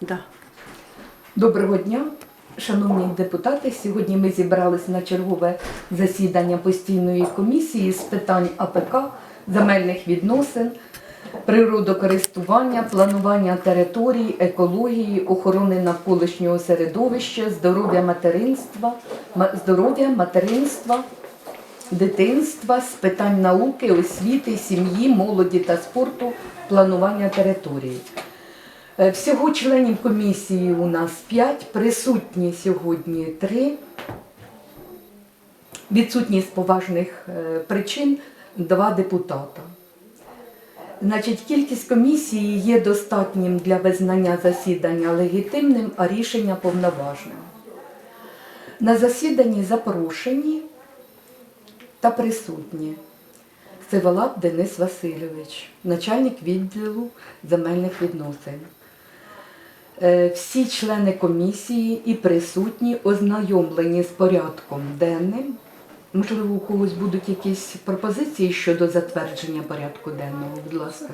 Да. Доброго дня, шановні депутати. Сьогодні ми зібралися на чергове засідання постійної комісії з питань АПК, земельних відносин, природокористування, планування території, екології, охорони навколишнього середовища, здоров'я материнства, здоров'я материнства, дитинства, з питань науки, освіти, сім'ї, молоді та спорту, планування території. Е, Всього членів комісії у нас 5, присутні сьогодні 3. Відсутні з поважних е, причин 2 депутата. Значить, кількість комісії є достатнім для визнання засідання легітимним, а рішення повноважним. На засіданні запрошені та присутні. Сиволап Денис Васильович, начальник відділу земельних відносин. Е, Всі члени комісії і присутні ознайомлені з порядком денним. Можливо, у когось будуть якісь пропозиції щодо затвердження порядку денного, будь ласка.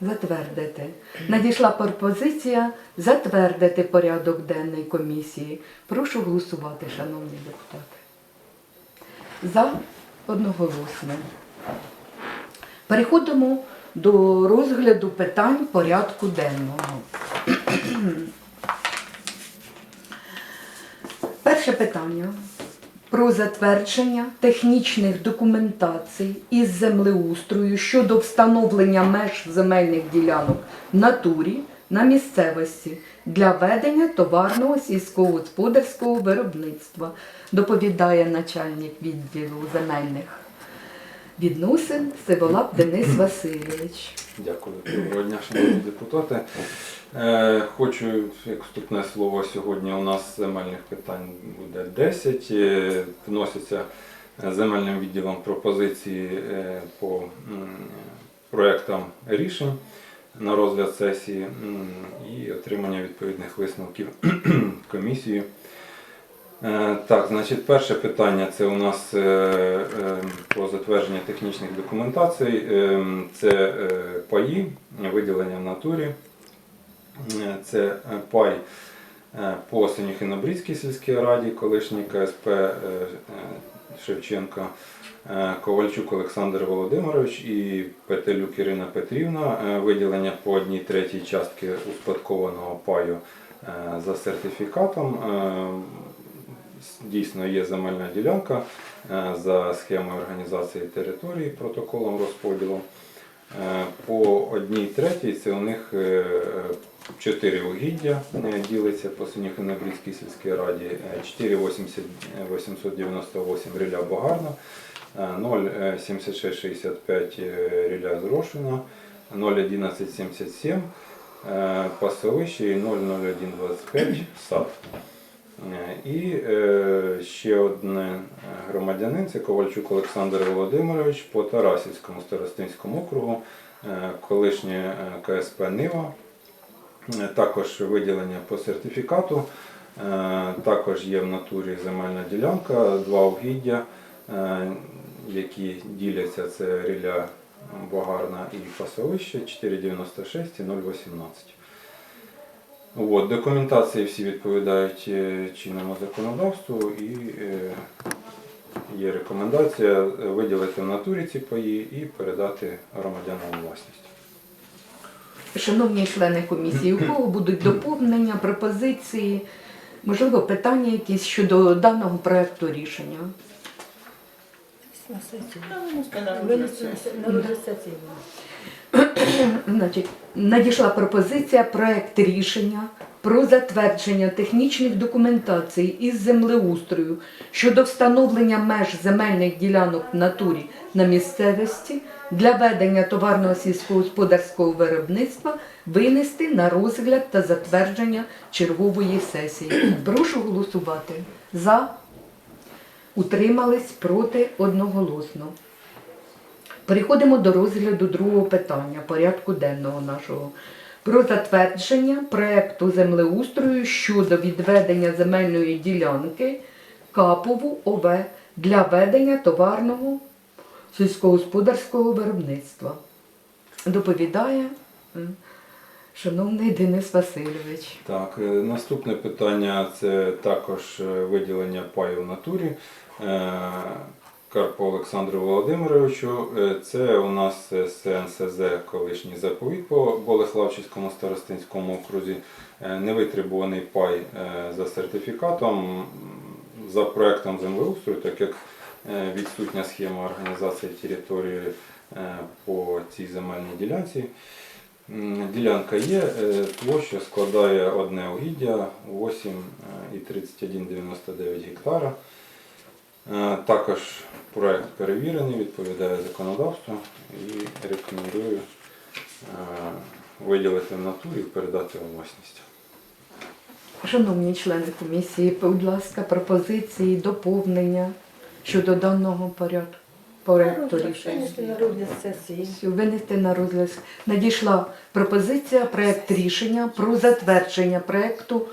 Затвердити. Надійшла пропозиція затвердити порядок денний комісії. Прошу голосувати, шановні депутати. За одноголосно. Переходимо до розгляду питань порядку денного. Перше питання про затвердження технічних документацій із землеустрою щодо встановлення меж земельних ділянок натурі на місцевості для ведення товарного сільськогосподарського виробництва, доповідає начальник відділу земельних відносин Сиволап Денис Васильович. Дякую. Доброго дня, шановні депутати. Е, Хочу, як вступне слово, сьогодні у нас земельних питань буде 10. Е, Вносяться земельним відділом пропозиції е, по проектам рішень на розгляд сесії і отримання відповідних висновків комісії. Е, Так, значить, перше питання це у нас е, е, про затвердження технічних документацій. Це паї, виділення в натурі. Це пай по Синюхинобрідській сільській раді, колишній КСП Шевченка, Ковальчук Олександр Володимирович і Петелюк Ірина Петрівна. Виділення по одній третій частки успадкованого паю за сертифікатом. Дійсно є земельна ділянка е, за схемою організації території, протоколом розподілу. Е, По одній третій це у них е, чотири угіддя ділиться по Синюхинобрідській сільській раді, е, 4,898 ріля Богарна, е, 0,7665 е, ріля Зрошина, 0,1177 е, пасовище і 0,0125 сад. Е, І е, ще один громадянин це Ковальчук Олександр Володимирович по Тарасівському старостинському округу, е, колишнє е, КСП Нива. Е, Також виділення по сертифікату. Е, Також є в натурі земельна ділянка, два угіддя, е, які діляться це ріля Богарна і пасовище 4,96 і 0,18. От, документації всі відповідають е, чинному законодавству і е, є рекомендація виділити в натурі ці паї і передати громадянам власність. Шановні члени комісії, у кого будуть доповнення, пропозиції, можливо, питання якісь щодо даного проекту рішення? Значить, надійшла пропозиція проект рішення про затвердження технічних документацій із землеустрою щодо встановлення меж земельних ділянок в натурі на місцевості для ведення товарного сільськогосподарського виробництва винести на розгляд та затвердження чергової сесії. Прошу голосувати за, утримались проти одноголосно. Переходимо до розгляду другого питання порядку денного нашого. Про затвердження проекту землеустрою щодо відведення земельної ділянки Капову ОВ для ведення товарного сільськогосподарського виробництва. Доповідає Шановний Денис Васильович. Так, е, наступне питання це також е, виділення паю в натурі. Карпу Олександру Володимировичу. Е, Це у нас е, СНСЗ, колишній заповіт по Болеславському старостинському окрузі. Е, Невитребуваний пай за сертифікатом за проектом землеустрою, так як відсутня схема організації території по цій земельній ділянці. Ділянка є, площа складає одне угіддя 8,3199 гектара. Е, Також проект перевірений, відповідає законодавству і рекомендую е, виділити в натурі і передати у власність. Шановні члени комісії, будь ласка, пропозиції, доповнення щодо даного порядку. Проекту рішення. Винести на розгляд сесії. Винести на розгляд. Надійшла пропозиція, проект рішення про затвердження проекту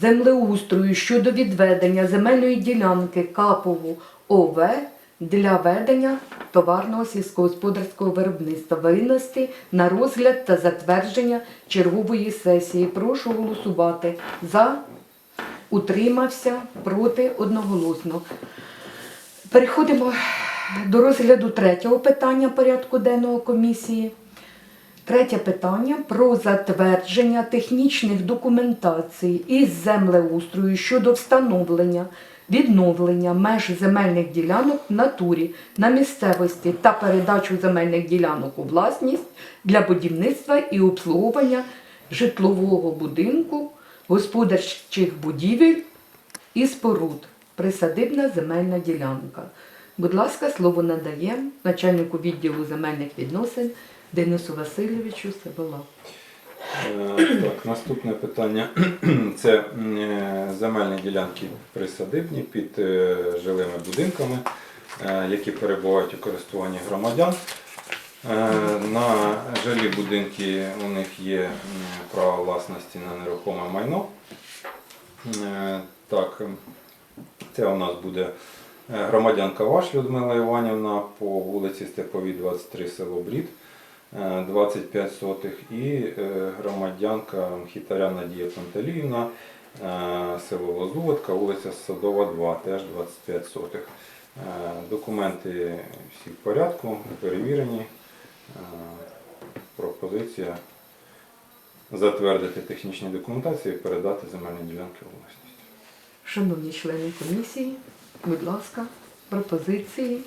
землеустрою щодо відведення земельної ділянки Капову ОВ для ведення товарного сільськогосподарського виробництва. Винести на розгляд та затвердження чергової сесії. Прошу голосувати за, утримався, проти одноголосно. Переходимо до розгляду третього питання порядку денного комісії. Третє питання про затвердження технічних документацій із землеустрою щодо встановлення, відновлення меж земельних ділянок в натурі на місцевості та передачу земельних ділянок у власність для будівництва і обслуговування житлового будинку, господарчих будівель і споруд. Присадибна земельна ділянка. Будь ласка, слово надаємо начальнику відділу земельних відносин Денису Васильовичу Севола. Е, Так, наступне питання це е, земельні ділянки присадибні під е, жилими будинками, які перебувають у користуванні громадян. На жилі будинки у них є право власності на нерухоме майно. Так, це у нас буде громадянка Ваш Людмила Іванівна по вулиці Степовій, 23, село Брід. Е, 25 сотих і е, громадянка Мхітаря Надія Пантеліївна, е, село Лозуватка, вулиця Садова, 2, теж 25 сотих. Е, Документи всі в порядку, перевірені. Е, Пропозиція затвердити технічні документації і передати земельні ділянки власність. Шановні члени комісії, будь ласка, пропозиції.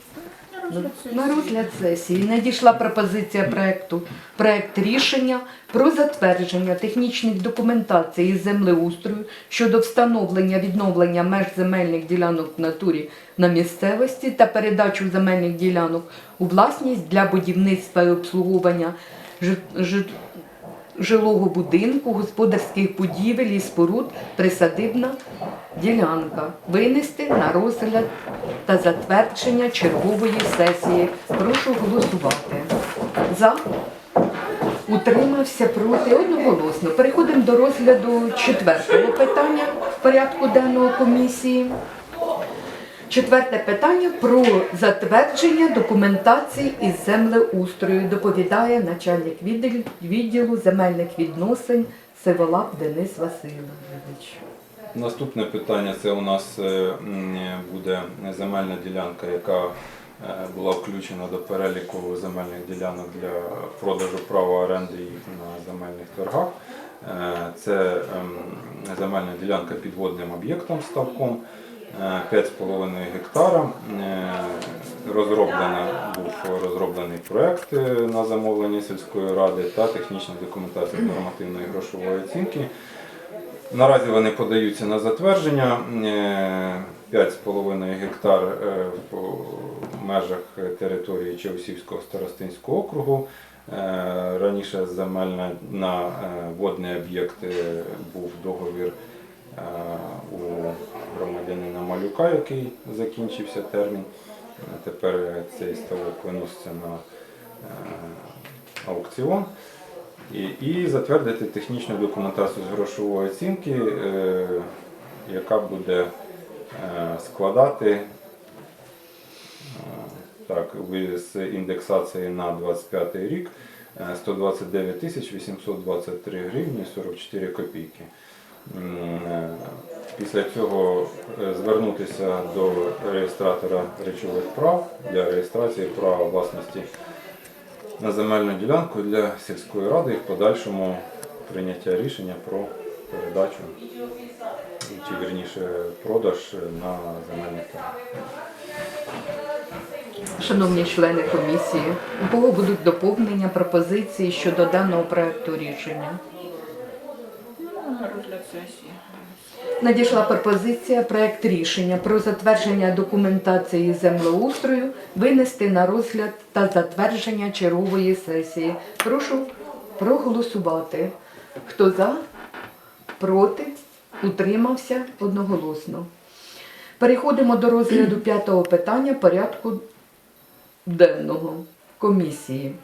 На розгляд сесії. Надійшла пропозиція проекту, проект рішення про затвердження технічних документацій із землеустрою щодо встановлення відновлення меж земельних ділянок в натурі на місцевості та передачу земельних ділянок у власність для будівництва і обслуговування жит- жит- жилого будинку, господарських будівель і споруд присадибна ділянка. Винести на розгляд та затвердження чергової сесії. Прошу голосувати. За. Утримався проти одноголосно. Переходимо до розгляду четвертого питання в порядку денного комісії. Четверте питання про затвердження документації із землеустрою. Доповідає начальник відділу, земельних відносин Севолап Денис Васильович. Наступне питання це у нас е, буде земельна ділянка, яка е, була включена до переліку земельних ділянок для продажу права оренди їх на земельних торгах. Е, Це ем, земельна ділянка під водним об'єктом ставком 5,5 гектара. Е, Розроблена, був розроблений проект е, на замовлення сільської ради та технічна документація нормативної грошової оцінки. Наразі вони подаються на затвердження. Е, 5,5 гектар е, в межах території Чаусівського старостинського округу. Е, Раніше земельна на е, водний об'єкт е, був договір е, у громадянина Малюка, який закінчився термін. Е, Тепер цей ставок виноситься на е, аукціон. І, затвердити технічну документацію з грошової оцінки, е, яка буде е, складати е, так, з індексації на 25 рік е, 129 823 гривні 44 копійки. Е, Після цього е, звернутися до реєстратора речових прав для реєстрації права власності на земельну ділянку для сільської ради і в подальшому прийняття рішення про передачу чи вірніше продаж на земельних торгах. Шановні члени комісії, у кого будуть доповнення, пропозиції щодо даного проекту рішення? Сесії. Надійшла пропозиція проект рішення про затвердження документації землеустрою винести на розгляд та затвердження чергової сесії. Прошу проголосувати. Хто за? Проти? Утримався одноголосно. Переходимо до розгляду п'ятого питання порядку денного комісії.